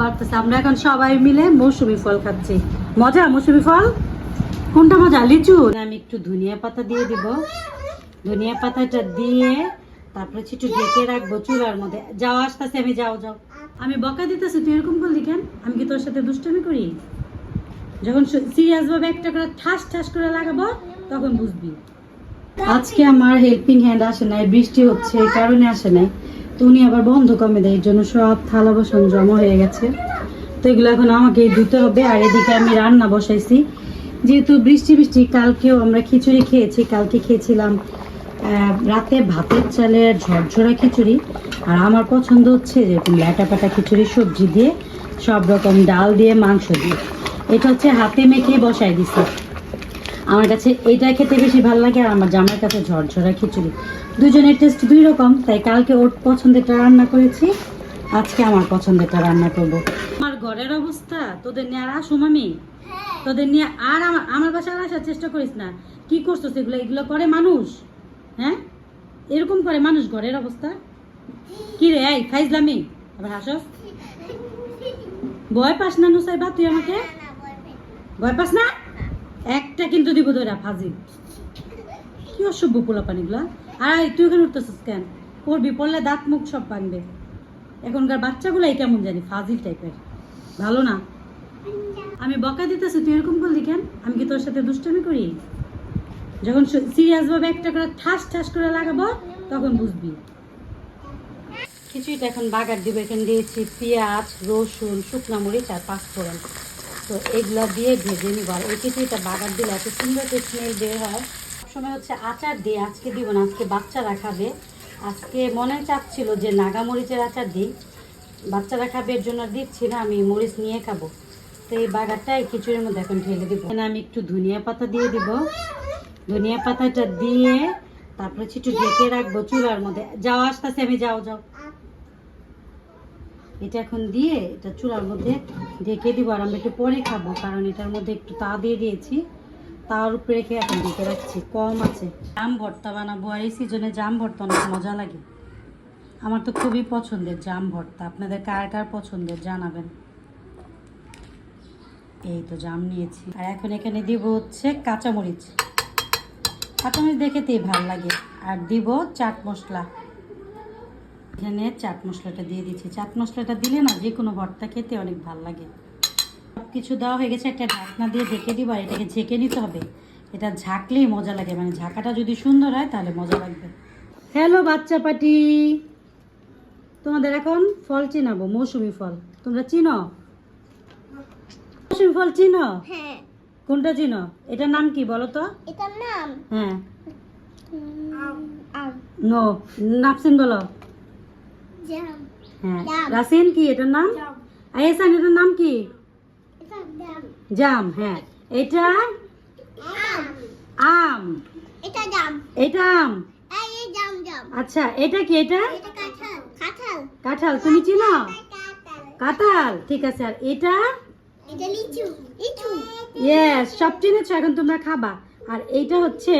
বাড়তেছে। আমরা এখন সবাই মিলে মৌসুমি ফল খাচ্ছি। মজা, মৌসুমি ফল? কোনটা মজা, লিচু? আমি একটু ধনিয়া পাতা দিয়ে দিব। ধনিয়া পাতাটা দিয়ে তারপরে একটু ঢেকে রাখব চুলার মধ্যে। যাও আমি যাও যাও। আমি বকা দিতেছি, তুই এরকম করলি কেন? আমি কি তোর সাথে দুষ্টামি করি? যখন সিরিয়াস ভাবে একটা করে ঠাস ঠাস করে লাগাবো, তখন বুঝবি। আজকে আমার হেল্পিং হ্যান্ড আসে নাই, বৃষ্টি হচ্ছে, এই কারণে আসে নাই। তো উনি আবার বন্ধ কমে দেয়, এর জন্য সব থালা বাসন জমা হয়ে গেছে। তো এগুলো এখন আমাকে ধুতে হবে, আর এদিকে আমি রান্না বসাইছি। যেহেতু বৃষ্টি বৃষ্টি, কালকেও আমরা খিচুড়ি খেয়েছি, কালকে খেয়েছিলাম রাতে ভাতের চালের ঝরঝরা খিচুড়ি। আর আমার পছন্দ হচ্ছে যেরকম ল্যাটা পাটা খিচুড়ি, সবজি দিয়ে সব রকম ডাল দিয়ে, মাংস দিয়ে। এটা হচ্ছে হাতে মেখে বসাই দিছি। আমার কাছে এইটা খেতে বেশি ভালো লাগে আর আমার জামার কাছে ঝরঝরা খিচুড়ি। দুজনের টেস্ট দুই রকম, তাই কালকে ওর পছন্দেরটা রান্না করেছি। আজকে আমার পছন্দেরটা রান্না করব। আমার ঘরের অবস্থা, তোদের নিয়ে আর আসুম আমি তোদের নিয়ে আর আমার আমার আর আসার চেষ্টা করিস না। কি করছ সেগুলো এগুলো করে মানুষ? হ্যাঁ? এরকম করে মানুষ ঘরের অবস্থা? কি রে, এই ফাইজলামি? আবার হাসস ভয় পাস না নুসাইবা, তুই আমাকে? ভয় পাস না? একটা কিন্তু দিব তোরা ফাজিল। কি অসভ্য পোলা পানিগুলা আর তুই এখানে উঠতেছিস কেন? পড়বি, পড়লে দাঁত মুখ সব ভাঙবে। এখনকার বাচ্চাগুলাই কেমন জানি, ফাজিল টাইপের। ভালো না? আমি বকা দিতেছি, তুই এরকম করলি কেন? আমি কি তোর সাথে দুষ্টামি করি? যখন সিরিয়াস ভাবে একটা করে ঠাস ঠাস করে লাগাবো, তখন বুঝবি। কিছুটা এখন বাগার দিব, এখানে দিয়েছি পেঁয়াজ, রসুন, শুকনো মরিচ আর পাঁচফোড়ন। তো এগুলা দিয়ে ভেজে নিব। আর এই কিছুটা বাগার দিলে এত সুন্দর একটা স্মেল বের হয়। সময় হচ্ছে আচার দিয়ে আজকে দিব না, আজকে বাচ্চারা খাবে। আজকে মনে চাচ্ছিল যে নাগা মরিচের আচার দিই। বাচ্চারা খাবে এর জন্য দিচ্ছি না, আমি মরিচ নিয়ে খাব। তো এই বাগারটা এই খিচুড়ির মধ্যে এখন ঢেলে দিব। এখানে আমি একটু ধনিয়া পাতা দিয়ে দিব। ধনিয়া পাতাটা দিয়ে তারপরে একটু ঢেকে রাখব চুলার মধ্যে। যাও আসতেছে, আমি যাও যাও। এটা এখন দিয়ে এটা চুলার মধ্যে ঢেকে দিব আর আমরা একটু পরে খাব, কারণ এটার মধ্যে একটু তা দিয়ে দিয়েছি। তার উপরে রেখে এখন ঢেকে রাখছি, কম আছে। জাম ভর্তা বানাবো আর এই সিজনে জাম ভর্তা অনেক মজা লাগে। আমার তো খুবই পছন্দের জাম ভর্তা, আপনাদের কার কার পছন্দের জানাবেন। এই তো জাম নিয়েছি। আর এখন এখানে দিব হচ্ছে কাঁচামরিচ। কাঁচামরিচ দেখেতেই ভালো লাগে। আর দিব চাট মশলা। এখানে চাট মশলাটা দিয়ে দিচ্ছি চাট মশলাটা দিলে না যে কোনো ভর্তা খেতে অনেক ভালো লাগে। সব কিছু দেওয়া হয়ে গেছে একটা ঢাকনা দিয়ে ঢেকে দিব আর এটাকে ঝেঁকে নিতে হবে। এটা ঝাঁকলেই মজা লাগে মানে ঝাঁকাটা যদি সুন্দর হয় তাহলে মজা লাগবে। হ্যালো বাচ্চা পাটি। তোমাদের এখন ফল চিনাবো মৌসুমি ফল। তোমরা চিনো? মৌসুমি ফল চিনো? হ্যাঁ। কোনটা চিনো? এটার নাম কি বলো তো? এটার নাম? হ্যাঁ। নো নাফসিন বলো। হ্যাঁ। জাম। কি এটার নাম? আইসান এটার নাম কি? জাম। হ্যাঁ। এটা? আম। এটা জাম। এটা আম? আচ্ছা এটা কি এটা? কাঁঠাল। তুমি চিনো? কাঁঠাল। ঠিক আছে। আর এটা? সব চিনেছো এখন তোমরা খাবা। আর এইটা হচ্ছে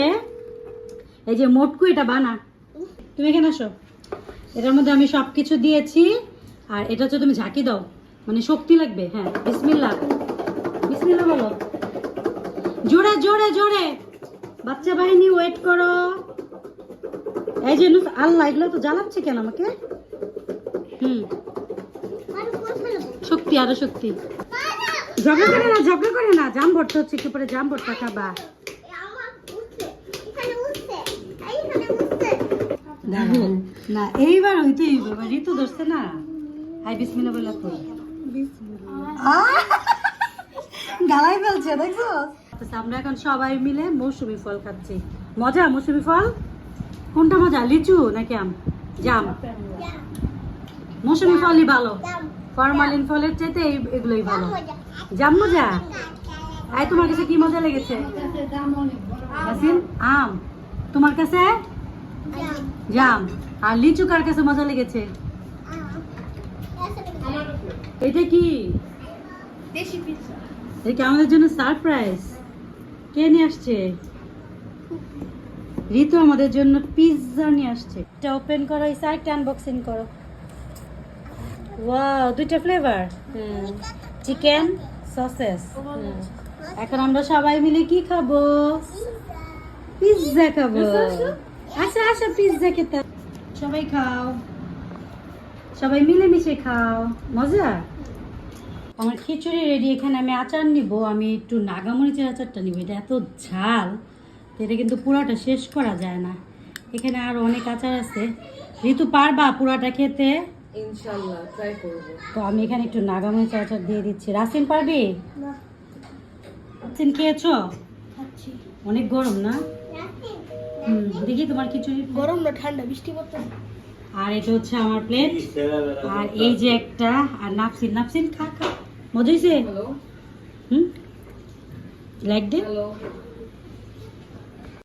এই যে মোটকু এটা বানা। তুমি এখানে আসো। এটার মধ্যে আমি সব কিছু দিয়েছি, আর এটা হচ্ছে তুমি ঝাঁকি দাও। মানে শক্তি লাগবে হ্যাঁ বিসমিল্লা বিসমিল্লা বলো। জোরে জোরে জোরে। বাচ্চা বাহিনী ওয়েট করো। এই যে আল্লাহ, এগুলো তো জ্বালাচ্ছে কেন আমাকে? হুম। শক্তি, আরও শক্তি। ঝগড়া করে না, ঝগড়া করে না। জাম ভর্তা হচ্ছে, একটু পরে জাম ভর্তা খাবা আমার উঠছে এখানে উঠছে এই এখানে উঠছে না এইবার হইতে বাবা ঋতু ধরছে না। হাই বিসমিল্লা বলে কই? গালাই ফেলছে দেখছ? আমরা এখন সবাই মিলে মৌসুমি ফল খাচ্ছি। মজা মৌসুমি ফল? কোনটা মজা লিচু নাকি আম? জাম। মৌসুমি ফলই ভালো। ফরমালিন ফলের চাইতে এই- এগুলোই ভালো। জাম মজা? আই তোমার কাছে কি মজা লেগেছে? আম। তোমার কাছে? জাম। জাম আর লিচু কার কাছে মজা লেগেছে? এটা কি? দেশি এটা কি আমাদের জন্য সারপ্রাইজ কে নিয়ে আসছে? ঋতু আমাদের জন্য পিৎজা নিয়ে আসছে। এটা ওপেন করো এই সাইডটা আনবক্সিং করো। ওয়াও দুইটা ফ্লেভার চিকেন সসেস এখন আমরা সবাই মিলে কি খাব? পিৎজা খাব। আচ্ছা আচ্ছা পিৎজা খেতে। সবাই খাও। সবাই মিলেমিশে খাও। মজা? আমার খিচুড়ি রেডি এখানে আমি আচার নিব। আমি একটু নাগামরিচের আচারটা নিব। এটা এত ঝাল এটা কিন্তু পুরাটা শেষ করা যায় না। এখানে আর অনেক আচার আছে। ঋতু পারবা পুরাটা খেতে? ইনশাল্লাহ ট্রাই করব। তো আমি এখানে একটু নাগামরিচ আচার দিয়ে দিচ্ছি। রাসিন পারবি? না। রাসিন খেয়েছো? অনেক গরম না? হুম দেখি তোমার খিচুড়ি গরম না ঠান্ডা বৃষ্টি পড়তে আর এটা হচ্ছে আমার প্লেট আর এই যে একটা আর নাপসিন নাপসিন খা খা। মজা হয়েছে হুম? লাইক দে হ্যালো